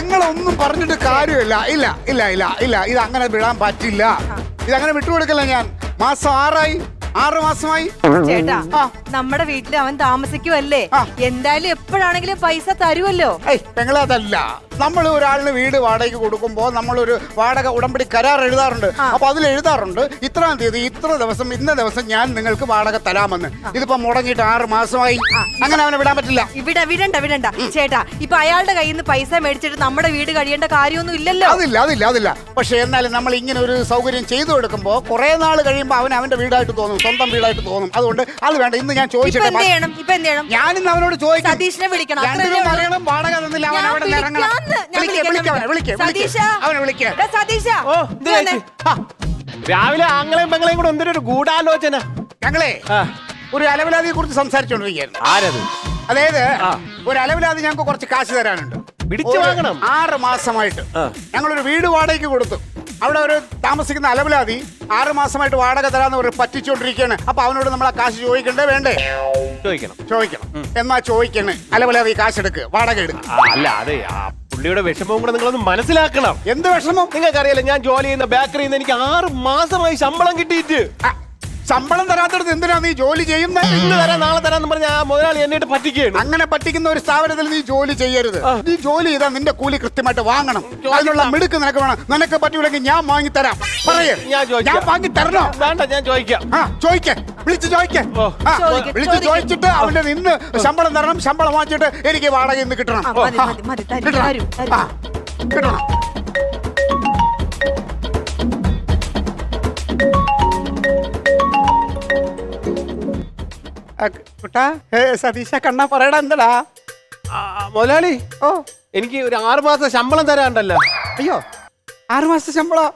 പെങ്ങളൊന്നും പറഞ്ഞിട്ട് കാര്യമില്ല. ഇല്ല ഇല്ല ഇല്ല ഇല്ല. ഇത് അങ്ങനെ വിടാൻ പറ്റില്ല. ഇത് ഇതങ്ങനെ വിട്ടുകൊടുക്കല്ല ഞാൻ? മാസം ആറായി? ആറ് മാസമായി? ചേട്ടാ നമ്മുടെ വീട്ടിൽ അവൻ താമസിക്കുമല്ലേ എന്തായാലും എപ്പോഴാണെങ്കിലും പൈസ തരുമല്ലോ ഞങ്ങളതല്ല പെങ്ങളെ അതല്ല നമ്മൾ ഒരാളിന് വീട് വാടകയ്ക്ക് കൊടുക്കുമ്പോൾ നമ്മളൊരു വാടക ഉടമ്പടി കരാർ എഴുതാറുണ്ട്. അപ്പൊ അതിൽ എഴുതാറുണ്ട് ഇത്രാം തീയതി ഇത്ര ദിവസം ഇന്ന ദിവസം ഞാൻ നിങ്ങൾക്ക് വാടക തരാമെന്ന്. ഇതിപ്പോ മുടങ്ങിയിട്ട് ആറ് മാസമായി. അങ്ങനെ അവനെ വിടാൻ പറ്റില്ല. ഇവിടെ വിടണ്ട വിടണ്ട. ചേട്ടാ ഇപ്പൊ അയാളുടെ കയ്യിൽ നിന്ന് പൈസ മേടിച്ചിട്ട് നമ്മുടെ വീട് കഴിയേണ്ട കാര്യമൊന്നും ഇല്ലല്ലോ. അതില്ല അതില്ല അതില്ല. പക്ഷെ എന്നാലും നമ്മൾ ഇങ്ങനെ ഒരു സൗകര്യം ചെയ്തു കൊടുക്കുമ്പോൾ കുറെ നാൾ കഴിയുമ്പോൾ അവൻ അവന്റെ വീടായിട്ട് തോന്നും സ്വന്തം വീടായിട്ട് തോന്നും. അതുകൊണ്ട് അത് വേണ്ട ഇന്ന് ഞാൻ ചോദിച്ചിട്ട് ഞാനിന്ന് അവനോട് ചോദിക്കാം. സതീഷിനെ വിളിക്കണം. വാടക തന്നില്ല അവൻ അവിടെ ഇറങ്ങണം. രാവിലെ ആങ്ങളെയും പെങ്ങളെയും കൂടെ എന്തൊരു ഒരു ഗൂഢാലോചന. ഞങ്ങളെ ഒരു അലവിലാതിയെ കുറിച്ച് സംസാരിച്ചുകൊണ്ടിരിക്കുകയായിരുന്നു ആരത്? അതായത് ഒരു അലവിലാതി ഞങ്ങൾക്ക് കുറച്ച് കാശ് തരാനുണ്ട്. പിടിച്ചു വാങ്ങണം. ആറ് മാസമായിട്ട്. ഞങ്ങളൊരു വീട് വാടകയ്ക്ക് കൊടുത്തു. അവിടെ ഒരു താമസിക്കുന്ന അലവിലാതി ആറ് മാസമായിട്ട് വാടക തരാന്ന് ഒരു പറ്റിച്ചുകൊണ്ടിരിക്കുകയാണ് അപ്പൊ അവനോട് നമ്മൾ ആ കാശ് ചോദിക്കണ്ടേ വേണ്ടേ? ചോദിക്കണം. ചോദിക്കണം. എന്നാ ചോദിക്കണേ? അലവിലാതി കാശ് എടുക്ക് വാടക എടുക്കുക അല്ല അതെ ആ പുള്ളിയുടെ വിഷമവും കൂടെ നിങ്ങളൊന്ന് മനസ്സിലാക്കണം. എന്ത് വിഷമം? നിങ്ങൾക്കറിയാലോ ഞാൻ ജോലി ചെയ്യുന്ന ബേക്കറിയിൽ നിന്ന് എനിക്ക് ആറ് മാസമായി ശമ്പളം കിട്ടിയിട്ട്. ആ, ശമ്പളം തരാത്തടത്ത് എന്തിനാ നീ ജോലി ചെയ്യുന്നത് ഇന്ന് തരാം നാളെ തരാന്ന് പറഞ്ഞ ആ മുതലാളി എന്നിട്ട് പറ്റിക്കുകയാണ്. അങ്ങനെ പറ്റിക്കുന്ന ഒരു സ്ഥാപനത്തിൽ നീ ജോലി ചെയ്യരുത്. ആ. നീ ജോലി ചെയ്താൽ നിന്റെ കൂലി കൃത്യമായിട്ട് വാങ്ങണം. അതിനുള്ള മിടുക്ക് നിനക്ക് വേണം. നിനക്ക് പറ്റൂലെങ്കിൽ ഞാൻ വാങ്ങി തരാം പറയേ. ഞാൻ ചോദിക്കാം. ഞാൻ വാങ്ങി തരണോ വേണ്ട ഞാൻ ചോദിക്കാം. ആ ചോദിക്കേ. വിളിച്ച് ചോദിക്കേ. ചോദിക്ക്, വിളിച്ച് ചോദിക്ക്. ചോദിച്ചിട്ട് അവന്റെ നിന്ന് ശമ്പളം തരണം ശമ്പളം വാങ്ങിച്ചിട്ട് എനിക്ക് വാടക ഇന്ന് കിട്ടണം. ആ, മതി, മതി, മതി, തരും, കിട്ടണം. തരും, തരും. ആ, കിട്ടണം. ആ, കുട്ടാ ഏ, സതീശ കണ്ണ പറയടാ എന്തടാ? ആ, മുതലാളി ഓ. എനിക്ക് ഒരു ആറ് മാസം ശമ്പളം തരാണ്ടല്ലോ. അയ്യോ ആറ് മാസത്തെ ശമ്പളം?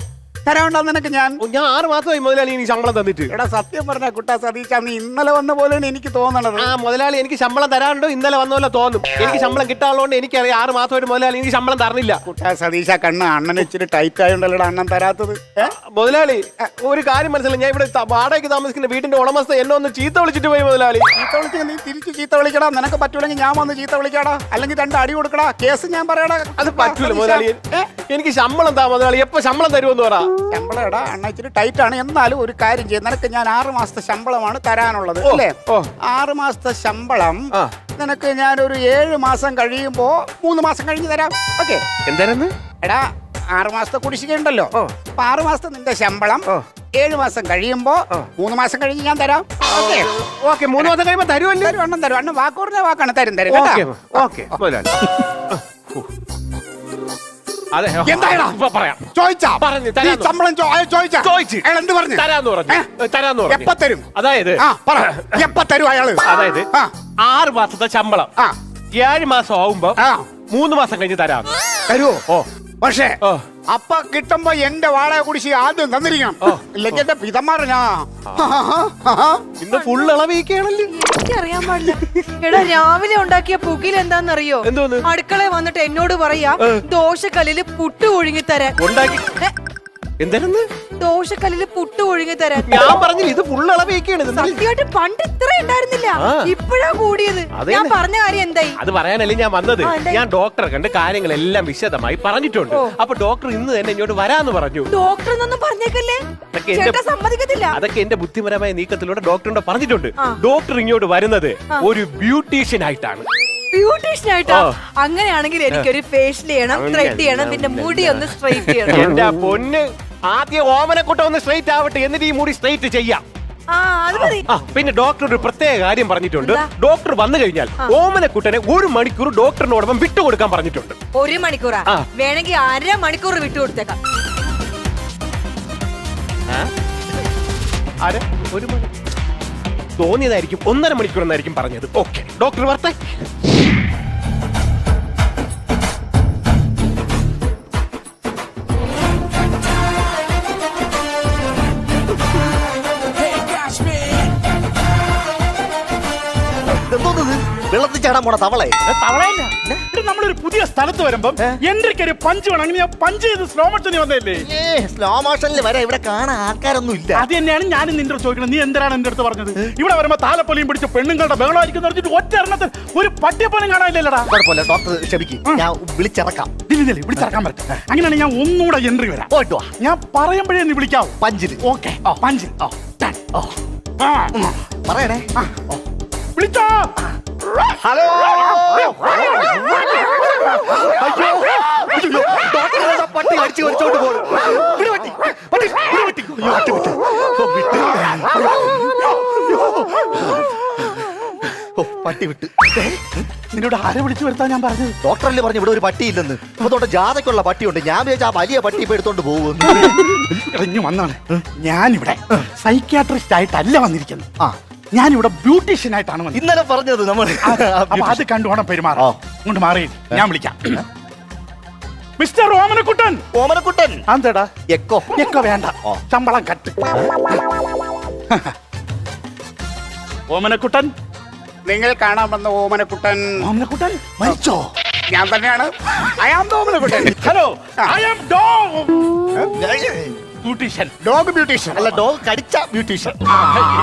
തരാണ്ടാ നിനക്ക് ഞാൻ? ഞാൻ ആറ് മാസമായി മുതലാളി എനിക്ക് ശമ്പളം തന്നിട്ട്. എടാ സത്യം പറഞ്ഞ കുട്ടാ സതീശ നീ ഇന്നലെ വന്ന പോലെയാണ് എനിക്ക് തോന്നണത്. ആ മുതലാളി എനിക്ക് ശമ്പളം തരാണ്ടോ ഇന്നലെ വന്ന പോലെ തോന്നും. എനിക്ക് ശമ്പളം കിട്ടാനുള്ളതുകൊണ്ട് എനിക്കറിയാം ആറ് മാസമായിട്ട് മുതലാളി എനിക്ക് ശമ്പളം തരണില്ല. കുട്ടാ സതീഷ കണ്ണ് അണ്ണൻ ഇച്ചിരി ടൈറ്റ് ആയതുകൊണ്ടല്ലോ അണ്ണൻ തരാത്തത്? ഏ? മുതലാളി ഒരു കാര്യം മനസ്സിലായി. ഞാൻ ഇവിടെ ത- വാടകയ്ക്ക് താമസിക്കുന്ന വീടിന്റെ ഉടമസ്ഥ എന്നെ ഒന്ന് ചീത്ത വിളിച്ചിട്ട് പോയി മുതലാളി. ചീത്ത വിളിച്ച് നീ തിരിച്ച് ചീത്ത വിളിക്കടാ. നിനക്ക് പറ്റൂലെങ്കിൽ ഞാൻ വന്ന് ചീത്ത വിളിക്കടാ. അല്ലെങ്കിൽ രണ്ട് അടി കൊടുക്കടാ. കേസ് ഞാൻ പറയടാ. അത് പറ്റൂല. മുതലാളി. ഏ? എനിക്ക് ശമ്പളം താ മുതലാളി. എപ്പോ ശമ്പളം തരുമെന്ന് പറ. ശമ്പളം എടാ അണ്ണ ഇച്ചിരി ടൈറ്റ് ആണ് എന്നാലും ഒരു കാര്യം ചെയ്യും. നിനക്ക് ഞാൻ ആറ് മാസത്തെ ശമ്പളമാണ് തരാനുള്ളത് അല്ലേ. ആറ് മാസത്തെ ശമ്പളം നിനക്ക് ഞാൻ ഒരു ഏഴ് മാസം കഴിയുമ്പോ മൂന്ന് മാസം കഴിഞ്ഞ് തരാം. ഓക്കെ? എന്തായിരുന്നു എടാ ആറ് മാസത്തെ കുടിശ്ശിക ഉണ്ടല്ലോ. അപ്പൊ ആറ് മാസത്തെ നിന്റെ ശമ്പളം. ഏഴ് മാസം കഴിയുമ്പോ മൂന്ന് മാസം കഴിഞ്ഞ് ഞാൻ തരാം. ഓക്കെ? ഓക്കെ മൂന്ന് മാസം കഴിയുമ്പോ തരുമല്ലോ തരും അണ്ണൻ തരും. അണ്ണൻ വാക്ക് പറഞ്ഞ വാക്കാണ് തരും തരും ഓക്കെ അതെ? ഇപ്പൊ പറയാം. ചോദിച്ചാ? പറഞ്ഞു, നീ തരാന്ന് ശമ്പളം ചോ- അയാൾ ചോദിച്ചാ? ചോദിച്ച്. അയാൾ എന്ത് പറഞ്ഞു? തരാന്ന് പറഞ്ഞു. ഏ? തരാന്ന് പറഞ്ഞു. എപ്പ തരും? അതായത് ആ പറ. എപ്പ തരും അയാൾ? അതായത് ആ. ആറ് മാസത്തെ ശമ്പളം. ആ. ഏഴ് മാസം ആവുമ്പോ ആ. മൂന്ന് മാസം കഴിഞ്ഞ് തരാം. തരുവോ? ഓ. പക്ഷേ ഓ. അപ്പ കിട്ടുമ്പോ എന്റെ വാടക കുടിശ്ശി ആദ്യം തന്നിരിക്കണം. ഇല്ലെങ്കിൽ എന്റെ പിതമാറിനാ ഇന്ന് ഫുൾ ഇളവിയൊക്കെയാണല്ലോ? എനിക്കറിയാൻ പാടില്ല. എടാ രാവിലെ ഉണ്ടാക്കിയ പുകിൽ എന്താന്നറിയോ എന്തോന്ന്? അടുക്കളയിൽ വന്നിട്ട് എന്നോട് പറയാ. ദോശക്കല്ലിൽ പുട്ട് ഒഴുങ്ങി തരാൻ എന്തായിരുന്നു ദോശക്കല്ലിൽ പുട്ട് ഒഴുങ്ങി തരാൻ. ഞാൻ പറഞ്ഞില്ല ഇത് ഫുൾ അളവേക്കാണ്. സത്യമായിട്ട് പണ്ട് ഇത്ര ഉണ്ടായിരുന്നില്ല. ആ. ഇപ്പഴാ കൂടിയത്. അതേ ഞാൻ പറഞ്ഞ കാര്യം എന്തായി? അത് പറയാനല്ലേ ഞാൻ വന്നത്? ആ, എന്തായി? ഞാൻ ഡോക്ടറെ കണ്ട് കാര്യങ്ങളെല്ലാം വിശദമായി പറഞ്ഞിട്ടുണ്ട്. ഓ. അപ്പൊ ഡോക്ടർ ഇന്ന് തന്നെ ഇങ്ങോട്ട് വരാന്ന് പറഞ്ഞു. ഡോക്ടർ എന്നൊന്നും പറഞ്ഞേക്കല്ലേ? അതൊക്കെ എന്റെ- ചേട്ടാ സമ്മതിക്കത്തില്ല. അതൊക്കെ എന്റെ ബുദ്ധിപരമായ നീക്കത്തിലൂടെ ഡോക്ടറിനോട് പറഞ്ഞിട്ടുണ്ട്? ആ. ഡോക്ടർ ഇങ്ങോട്ട് വരുന്നത് ഒരു ബ്യൂട്ടീഷ്യൻ ആയിട്ടാണ്. ബ്യൂട്ടീഷ്യൻ ആയിട്ടോ. അങ്ങനെയാണെങ്കിൽ എനിക്കൊരു ഫേഷ്യൽ ചെയ്യണം ത്രെഡ് ചെയ്യണം പിന്നെ മുടി ഒന്ന് സ്ട്രൈറ്റ് ചെയ്യണം. എന്റെ പൊന്ന് ആദ്യം ഓമനക്കുട്ട ഒന്ന് സ്ട്രൈറ്റ് ആവട്ടെ എന്നിട്ട് ഈ മുടി സ്ട്രൈറ്റ് ചെയ്യാം. ആ പിന്നെ ഡോക്ടർ ഒരു പ്രത്യേക കാര്യം പറഞ്ഞിട്ടുണ്ട്. ഡോക്ടർ വന്നു കഴിഞ്ഞാൽ ഓമനക്കുട്ടനെ ഒരു മണിക്കൂർ ഡോക്ടറിനോടൊപ്പം വിട്ടുകൊടുക്കാൻ പറഞ്ഞിട്ടുണ്ട്. ഒരു മണിക്കൂറാ? ആ. വേണമെങ്കിൽ അര മണിക്കൂർ വിട്ടുകൊടുത്തേക്കാം. ആരെ? ഒരു മണി തോന്നിയതായിരിക്കും ഒന്നര മണിക്കൂർ എന്നായിരിക്കും പറഞ്ഞത്. ഓക്കെ ഡോക്ടർ വർത്തേ. വെള്ളത്തിൽ ചാടാൻ പോണ തവളെ തവളയല്ല. ഇത് നമ്മളൊരു പുതിയ സ്ഥലത്ത് വരുമ്പം എൻട്രിക്ക് ഒരു പഞ്ച് വേണം? അങ്ങനെ ഞാൻ പഞ്ച് ചെയ്ത് സ്ലോ മോഷന് വന്നല്ലേ സ്ലോ മോഷനിൽ വരെ ഇവിടെ കാണാൻ ആൾക്കാരൊന്നും ഇല്ല. അത് തന്നെയാണ് ഞാൻ നിന്റെ ചോദിക്കുന്നത് നീ എന്തിനാണ് എന്റെ അടുത്ത് പറഞ്ഞത്? ഇവിടെ വരുമ്പോ താലപ്പൊലിയും പിടിച്ച പെണ്ണുങ്ങളുടെ ബഹളമായിരിക്കും പറഞ്ഞിട്ട് ഒറ്റ എണ്ണത്തിൽ ഒരു പട്ടിയപ്പോലും കാണാനില്ലല്ലടാ. കുഴപ്പമില്ല ഡോക്ടർ ക്ഷമിക്കും. ഞാൻ വിളിച്ചിറക്കാം. വിളിച്ചിറക്കാൻ പറ്റും അങ്ങനെയാണ് ഞാൻ ഒന്നുകൂടെ എൻട്രി വരാം. പോയിട്ട് ഞാൻ പറയുമ്പോഴേ നീ വിളിക്കാവൂ. പഞ്ചിൽ ഓക്കെ പഞ്ചിൽ പറയണേ. വിളിച്ചോ. ഹലോ. അടിച്ചു വലിച്ചോണ്ട് പോകും പട്ടി വിട്ട്. ഓ, പട്ടി വിട്ട്. നിന്നോട് ആരെ വിളിച്ചു വരുത്താൻ ഞാൻ പറഞ്ഞത്? ഡോക്ടറല്ലേ പറഞ്ഞു ഇവിടെ ഒരു പട്ടി ഇല്ലെന്ന് അപ്പൊ തൊട്ട് ജാതക്കുള്ള പട്ടിയുണ്ട്. ഞാൻ വിചാരിച്ച ആ വലിയ പട്ടി ഇപ്പൊ എടുത്തോണ്ട് പോകും ഇറങ്ങി വന്നാണ്. ഞാനിവിടെ സൈക്യാട്രിസ്റ്റ് ആയിട്ടല്ല വന്നിരിക്കുന്നത്. ആ. ഞാനിവിടെ ബ്യൂട്ടീഷ്യൻ ആയിട്ടാണ് ഇന്നലെ പറഞ്ഞത് നമ്മൾ അത് കണ്ടുപോണം പെരുമാറാം അങ്ങോട്ട് മാറി ഞാൻ വിളിക്കാം. മിസ്റ്റർ ഓമനക്കുട്ടൻ. ഓമനക്കുട്ടൻ. അതെടാ. എക്കോ. എക്കോ വേണ്ട. ശമ്പളം കട്ട്. ഓമനക്കുട്ടൻ. നിങ്ങൾ കാണാൻ വന്ന ഓമനക്കുട്ടൻ. ഓമനക്കുട്ടൻ? മരിച്ചോ? ഞാൻ തന്നെയാണ്. I'm Omanakuttan. Hello I am dog beautician. Dog beautician. അല്ല ഡോഗ് കടിച്ച ബ്യൂട്ടീഷ്യൻ.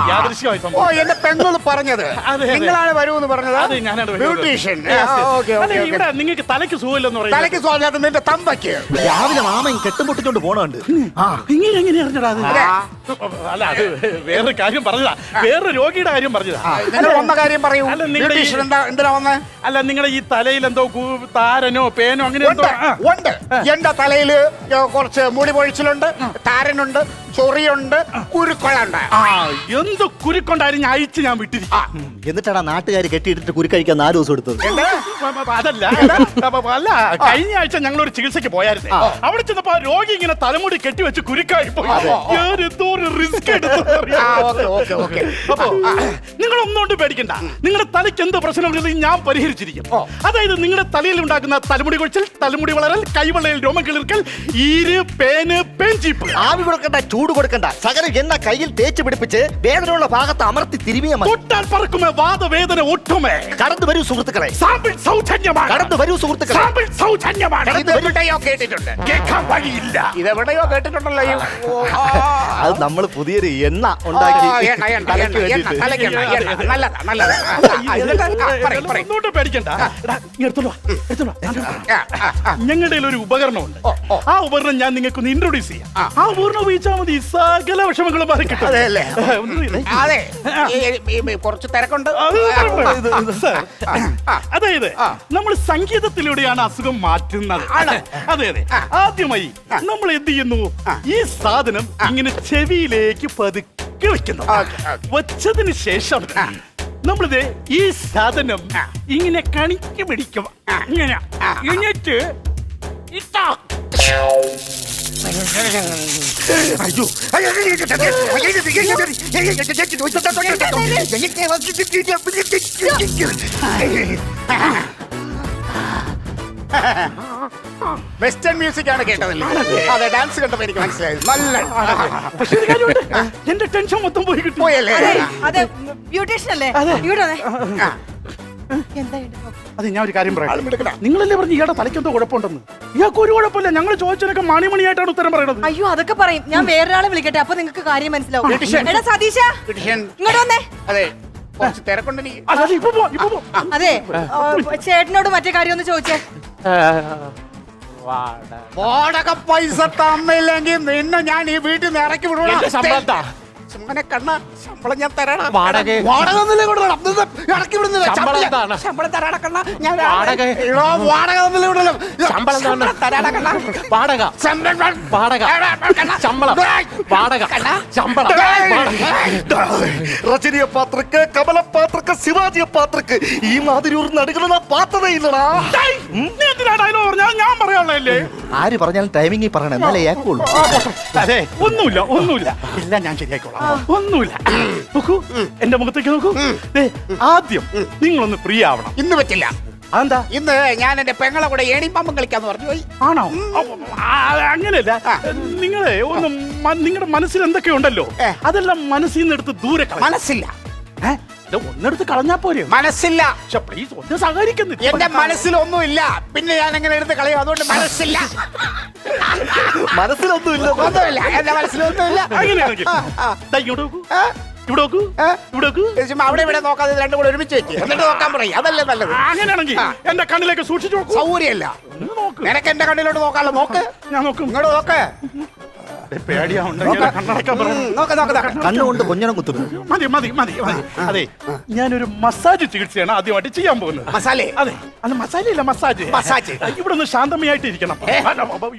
യാദൃശ്യമായി ഓ സംഭവം എന്റെ പെങ്ങൾ പറഞ്ഞത്. അതെ. നിങ്ങളാണ് വരുമെന്ന് പറഞ്ഞത്? അത് ഞാനാണ് വരുന്നത്. ബ്യൂട്ടീഷ്യൻ. Yes, yes. ഓക്കെ അല്ല, ഓക്കെ. ഇവിടെ നിങ്ങൾക്ക് തലയ്ക്ക് സുഖമില്ലെന്ന് പറയുന്നത്. തലയ്ക്ക് സ്വാധീനം നിന്റെ തമ്പയ്ക്ക്. രാവിലെ മാമൻ കെട്ടും പൊട്ടിച്ചോണ്ട് പോണുണ്ട്. ആ. ഇങ്ങനെ എങ്ങനെ അറിഞ്ഞടാ അത്? അല്ല അത് വേറൊരു കാര്യം പറഞ്ഞതാ. വേറൊരു രോഗിയുടെ കാര്യം പറഞ്ഞതാ. നിങ്ങൾ വന്ന കാര്യം പറയൂ. അല്ല, നിങ്ങളുടെ ഈ- ബ്യൂട്ടീഷ്യൻ എന്താ എന്തിനാ വന്നേ? അല്ല നിങ്ങളുടെ ഈ തലയിൽ എന്തോ കു- താരനോ പേനോ അങ്ങനെ എന്തോ ഉണ്ട് ആ. ഉണ്ട്. എന്റെ തലയിൽ കുറച്ച് മുടി പൊഴിച്ചിലുണ്ട്. താരനുണ്ട് ചൊറിയുണ്ട് കുരുക്കളുണ്ട് ആ എന്ത് കുരുക്കൊണ്ടായിരുന്നു ഞാൻ അയച്ച് ഞാൻ വിട്ടിരിക്കും. എന്നിട്ടാണ് നാട്ടുകാർ കെട്ടിയിട്ടിട്ട് കുരുക്കഴിക്കാൻ നാല് ദിവസം എടുത്തത്. അതല്ല അപ്പൊ അല്ല കഴിഞ്ഞ ആഴ്ച ഞങ്ങൾ ഒരു ചികിത്സയ്ക്ക് പോയായിരുന്നു. അവിടെ ചെന്നപ്പോ ആ രോഗി ഇങ്ങനെ തലമുടി കെട്ടിവെച്ച് കുരുക്കായി പോയി ഞാൻ എന്തോ ഒരു റിസ്ക് ആ, ഓക്കേ, ഓക്കേ, ഓക്കേ. അപ്പൊ നിങ്ങൾ ഒന്നുകൊണ്ട് പേടിക്കണ്ട. നിങ്ങളുടെ തലയ്ക്ക് എന്ത് പ്രശ്നമുണ്ടെങ്കിലും ഞാൻ പരിഹരിച്ചിരിക്കും. അതായത് നിങ്ങളുടെ തലയിൽ ഉണ്ടാക്കുന്ന തലമുടി കൊഴിച്ചിൽ തലമുടി വളരൽ കൈവെള്ളയിൽ രോമം കിളിർക്കൽ ഈര് പേന് പേഞ്ചീപ്പ് ആവി കൊടുക്കണ്ട ചൂട് കൊടുക്കണ്ട. സകലം എന്ന കയ്യിൽ തേച്ച് പിടിപ്പിച്ച് വേദനയുള്ള ഭാഗത്ത് അമർത്തി തിരുമിയ മതി. തൊട്ടാൽ പറക്കുമേ വാദവേദന ഒട്ടുമേ? കടന്നു വരൂ സുഹൃത്തുക്കളെ. സാമ്പിൾ സൗജന്യമാണ്. കടന്നു വരൂ സുഹൃത്തുക്കളെ. സാമ്പിൾ സൗജന്യമാണ്. ഇത് എവിടെയോ കേട്ടിട്ടുണ്ട്. കേൾക്കാൻ വഴിയില്ല. ഇതെവിടെയോ കേട്ടിട്ടുണ്ടല്ലോ ഈ- ഓ, ആ, അത് നമ്മൾ പുതിയൊരു എണ്ണ ആ, ഉണ്ടാക്കി എണ്ണ, എണ്ണ, തലയ്ക്ക് എണ്ണ, എണ്ണ, വേണ്ടിയിട്ട്. തലയ്ക്ക് എണ്ണ, എണ്ണ. നല്ലതാ, നല്ലതാ. ആ, ആ, എന്നിട്ട് ആ, പറയ്, പറയ്. ഒന്നോട്ട് പേടിക്കണ്ട. എടാ, ഇങ്ങ് എടുത്തോണ്ട് വാ, എടുത്തോണ്ട് വാ. ആ, ആ, ആ. ഞങ്ങളുടെ കയ്യിൽ ഒരു ഉപകരണമുണ്ട്. ഓ, ഓ. ആ ഉപകരണം ഞാൻ നിങ്ങൾക്ക് ഒന്ന് ഇൻട്രൊഡ്യൂസ് ചെയ്യാം. ആ. ഉപകരണം ഉപയോഗിച്ചാൽ മതി. സകല വിഷമങ്ങളും? ഒന്ന് അതെ. ഈ- ഈ- ഈ കുറച്ച് തിരക്കുണ്ട്. അത് കുഴപ്പമില്ല. ഇത് ഇത് അതായത് നമ്മൾ സംഗീതത്തിലൂടെയാണ് അസുഖം മാറ്റുന്നത്. ആണ്. അതെ അതെ ആദ്യമായി നമ്മൾ എന്ത് ചെയ്യുന്നു? ഈ സാധനം ഇങ്ങനെ ചെവിയിലേക്ക് പതുക്കെ വെക്കുന്നു. Okay, okay. വെച്ചതിന് ശേഷം നമ്മളിത് ഈ സാധനം ഇങ്ങനെ കണിക്ക് പിടിക്കും. ഇങ്ങനെ. എന്നിട്ട് ഇട്ടാ അയ്യോ വെസ്റ്റേൺ മ്യൂസിക് ആണ് കേട്ടതല്ലേ അതെ ഡാൻസ് കണ്ടപ്പോ എനിക്ക് മനസ്സിലായി നല്ല പക്ഷേ ഒരു കാര്യമുണ്ട്. എന്റെ ടെൻഷൻ മൊത്തം പോയി കിട്ടി. പോയല്ലേ? അതെ ബ്യൂട്ടീഷ്യൻ അല്ലേ? ഇവിടെ അതെ ഞാൻ ഒരു കാര്യം പറയാം. നിങ്ങളല്ലേ പറഞ്ഞു ഇയാളുടെ തലയ്ക്കെന്തോ കുഴപ്പമുണ്ടെന്ന്? ഇയാൾക്ക് ഒരു കുഴപ്പമില്ല. ഞങ്ങൾ ചോദിച്ചതിനൊക്കെ മണിമണിയായിട്ടാണ് ഉത്തരം പറയുന്നത് അയ്യോ അതൊക്കെ പറയും. ഞാൻ വേറൊരാളെ വിളിക്കട്ടെ. അപ്പൊ നിങ്ങൾക്ക് കാര്യം മനസ്സിലാവും. എടാ സതീശ. ഇങ്ങോട്ട് വന്നേ. അതെ. കുറച്ച് തിരക്കുണ്ട് എനിക്ക് അതെ ചേട്ടനോട് മറ്റേ കാര്യം ഒന്ന് ചോദിച്ചേ. വാടക പൈസ തന്നില്ലെങ്കിൽ നിന്നെ ഞാൻ ഈ വീട്ടിൽ നിന്ന് ഇറക്കി വിടുവാ. ചുമ്മനെ കണ്ണ ശമ്പളം ഞാൻ തരണം വാടക വാടക തന്നില്ലേ കൊണ്ടുവരണം. ഇത് ഇറക്കി വിടുന്നില്ല. ശമ്പളം ശമ്പളം- എന്താണ്? ശമ്പളം തരാടാ കണ്ണ. ഞാൻ വാടക. എടോ, വാടക തന്നില്ലേ കൊണ്ടുവരണം. ശമ്പളം എന്താണ്? തരാടാ കണ്ണ. വാടക ശമ്പളം. വാടക എടാ, കണ്ണ. ശമ്പളം വാടക ശമ്പളം ரஜினிய பாத்திருக்கு கமல பாத்திருக்கு சிவாஜிய பாத்திருக்கு ഈ മാതിരി ഒരു നടുകള പാത്തതേ ഇല്ലടാ ഡേയ്, നീ എന്തിനാ പറഞ്ഞാൽ ഞാൻ പറയാനുള്ളതല്ലേ? ആര് പറഞ്ഞാലും ടൈമിംഗ് പറയണം. എന്നാലേ ഏക്കുള്ളൂ. അതെ. ഒന്നുമില്ല ഒന്നുമില്ല. എല്ലാം ഞാൻ ശരിയാക്കോളാം ഒന്നുമില്ല. നോക്കൂ എന്റെ മുഖത്തേക്ക് നോക്കൂ. ദേ, ആദ്യം നിങ്ങളൊന്ന് ഫ്രീ ആവണം. ഇന്ന് പറ്റില്ല. അതെന്താ? ഇന്ന് ഞാൻ എന്റെ പെങ്ങളെ കൂടെ ഏണിപ്പാമ്പം കളിക്കാന്ന് പറഞ്ഞു പോയി. ആണോ? അപ്പൊ, ആ, അങ്ങനെയല്ല. നിങ്ങളെ ഒന്ന് നിങ്ങളുടെ മനസ്സിൽ എന്തൊക്കെ ഉണ്ടല്ലോ ഏ. അതെല്ലാം മനസ്സിൽ നിന്ന് എടുത്ത് ദൂരെ കളയാം. മനസ്സില്ല? ഇത് ഒന്നെടുത്ത് കളഞ്ഞാ പോരെ. മനസ്സില്ല. പ്ലീസ് ഒന്ന് സഹകരിക്കുന്നു. എന്റെ മനസ്സിലൊന്നുമില്ല. പിന്നെ ഞാൻ എങ്ങനെ എടുത്ത് കളയും. അതുകൊണ്ട് മനസ്സില്ല. മനസ്സിലൊന്നുമില്ല. ഒന്നുമില്ല. എന്റെ മനസ്സിലൊന്നുമില്ല. അങ്ങനെയാണെങ്കിൽ. ദാ ഇങ്ങോട്ട് നോക്കൂ. ഇവിടെ നോക്കൂ. ഇവിടെ നോക്കൂ. അവിടെ ഇവിടെ നോക്കാതെ രണ്ടു കൂടെ ഒരുമിച്ച് വെച്ച് എന്നിട്ട് നോക്കാൻ പറയും. അതല്ലേ നല്ലത്. അങ്ങനെയാണെങ്കിൽ എന്റെ കണ്ണിലേക്ക് സൂക്ഷിച്ചു നോക്കൂ. സൗകര്യമല്ല. നിനക്ക് എന്റെ കണ്ണിലോട്ട് നോക്കാമല്ലോ നോക്ക്. ഞാൻ നോക്കും. ഇങ്ങോട്ട് നോക്ക്. കണ്ണുകൊണ്ട് കൊഞ്ഞണം കുത്തുന്നു മതി മതി മതി മതി. അതെ ഞാനൊരു മസാജ് ചികിത്സയാണ് ആദ്യമായിട്ട് ചെയ്യാൻ പോകുന്നത്. മസാലേ? അതെ. അല്ല മസാല ഇല്ല മസാജ്. മസാജ്. ഇവിടെ ഒന്ന് ശാന്തമായിട്ട് ഇരിക്കണം?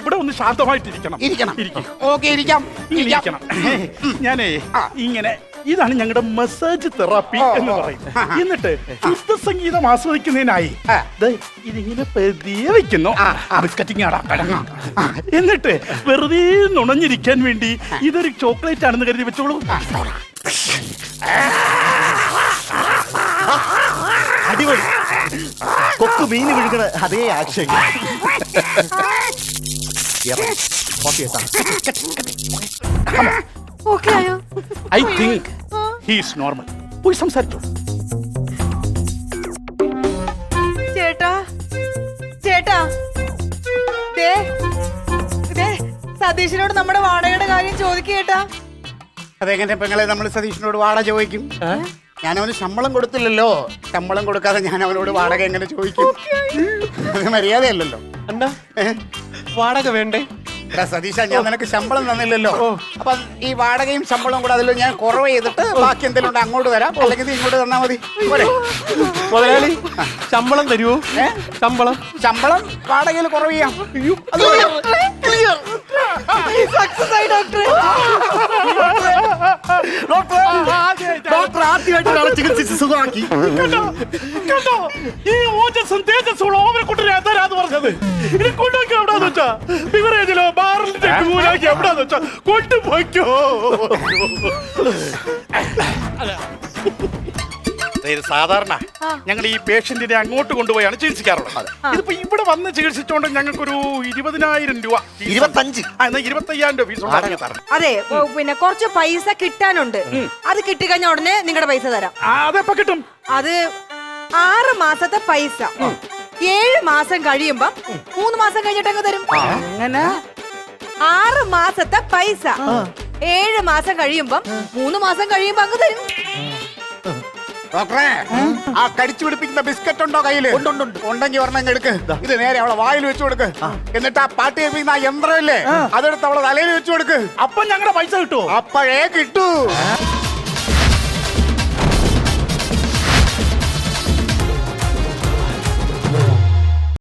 ഇവിടെ ഒന്ന് ശാന്തമായിട്ട് ഇരിക്കണം. ഇരിക്കണം ഇരിക്കും. ഓക്കെ ഇരിക്കാം. ഇരിക്കണം. ഞാനേ ഇങ്ങനെ ഇതാണ് ഞങ്ങളുടെ മസാജ് തെറാപ്പി എന്ന്. പറയുന്നത്. എന്നിട്ട് ശുദ്ധ സംഗീതം ആസ്വദിക്കുന്നതിനായി ദേ ഇതിങ്ങനെ പതിയെ വെക്കുന്നു. എന്നിട്ട് വെറുതെ നുണഞ്ഞിരിക്കാൻ വേണ്ടി ഇതൊരു ചോക്ലേറ്റ് ആണെന്ന് കരുതി വെച്ചോളൂ. അടിപൊളി. കൊക്ക് മീന് വിഴുകണ അതേ ആക്ഷൻ ഓക്കെ ആയോ ഐ തിങ്ക് ഹീസ് നോർമൽ പോയി സംസാരിച്ചോ. ചേട്ടാ ചേട്ടാ. ദേ ദേ സതീഷിനോട് നമ്മുടെ വാടകയുടെ കാര്യം ചോദിക്കേട്ടാ അതെങ്ങനെ പെങ്ങളെ നമ്മൾ സതീഷിനോട് വാടക ചോദിക്കും? ഞാൻ അവന് ശമ്പളം കൊടുത്തില്ലല്ലോ. ശമ്പളം കൊടുക്കാതെ ഞാൻ അവനോട് വാടക എങ്ങനെ ചോദിക്കും? അത് മര്യാദയല്ലല്ലോ. അണ്ണാ വാടക വേണ്ടേ? സതീശ ഞാൻ നിനക്ക് ശമ്പളം തന്നില്ലല്ലോ. അപ്പൊ ഈ വാടകയും ശമ്പളവും കൂടെ അതിൽ ഞാൻ കുറവ് ചെയ്തിട്ട് ബാക്കി എന്തെങ്കിലും അങ്ങോട്ട് തരാം. അല്ലെങ്കിൽ ഇങ്ങോട്ട് തന്നാ മതി. പോരെ. മുതലാളി ശമ്പളം തരുമോ? ശമ്പളം? ശമ്പളം വാടകയിൽ കുറവ് ചെയ്യാം. സക്സസ് ആയി ഡോക്ടർ ഡോക്ടർ ആദ്യമായിട്ടാണ് ചികിത്സിച്ച് സുഖമാക്കി. കണ്ടോ? ഈ ഓജസ്സും തേജസ്സും ഓവരെ കൊണ്ടുവരാൻ തരാന്ന് പറഞ്ഞത്? ഇനി കൊണ്ടുപോയി എവിടാന്ന് വെച്ചാ. എവിടാന്ന് വെച്ചാ കൊണ്ടുപോയിക്കോ സാധാരണ ഞങ്ങൾ ഈ പേഷ്യന്റിനെ അങ്ങോട്ട് കൊണ്ടുപോയാണ് ചികിത്സിക്കാറുള്ളത്. ഇതിപ്പോ ഇവിടെ വന്ന് ചികിത്സിച്ചോണ്ട് ഞങ്ങൾക്കൊരു ഇരുപതിനായിരം രൂപ. ഇരുപത്തഞ്ച്. എന്നാ ഇരുപത്തയ്യായിരം രൂപ ഫീസ് അതെ പിന്നെ കുറച്ച് പൈസ കിട്ടാനുണ്ട്. അത് കിട്ടിക്കഴിഞ്ഞ ഉടനെ നിങ്ങളുടെ പൈസ തരാം. അതെപ്പോ കിട്ടും? അത് ആറ് മാസത്തെ പൈസ. ഏഴ് മാസം കഴിയുമ്പോ മൂന്ന് മാസം കഴിഞ്ഞിട്ടങ്ങ് തരും. അങ്ങനെ ആറ് മാസത്തെ പൈസ. ഏഴ് മാസം കഴിയുമ്പം മൂന്ന് മാസം കഴിയുമ്പോ അങ്ങ് തരും. ഡോക്ടറെ ആ. കടിച്ചു പിടിപ്പിക്കുന്ന ബിസ്ക്കറ്റ് ഉണ്ടോ കയ്യിൽ? ഉണ്ടെങ്കിൽ ഒരെണ്ണം എടുക്ക്. ഇത് നേരെ അവളെ വായിൽ വെച്ചു കൊടുക്ക്. എന്നിട്ട് ആ പാട്ട് കേൾപ്പിക്കുന്ന ആ യന്ത്രമില്ലേ അതെടുത്ത് അവളെ തലയിൽ വെച്ചു കൊടുക്ക്. അപ്പൊ ഞങ്ങളുടെ പൈസ കിട്ടുമോ അപ്പഴേ കിട്ടൂ.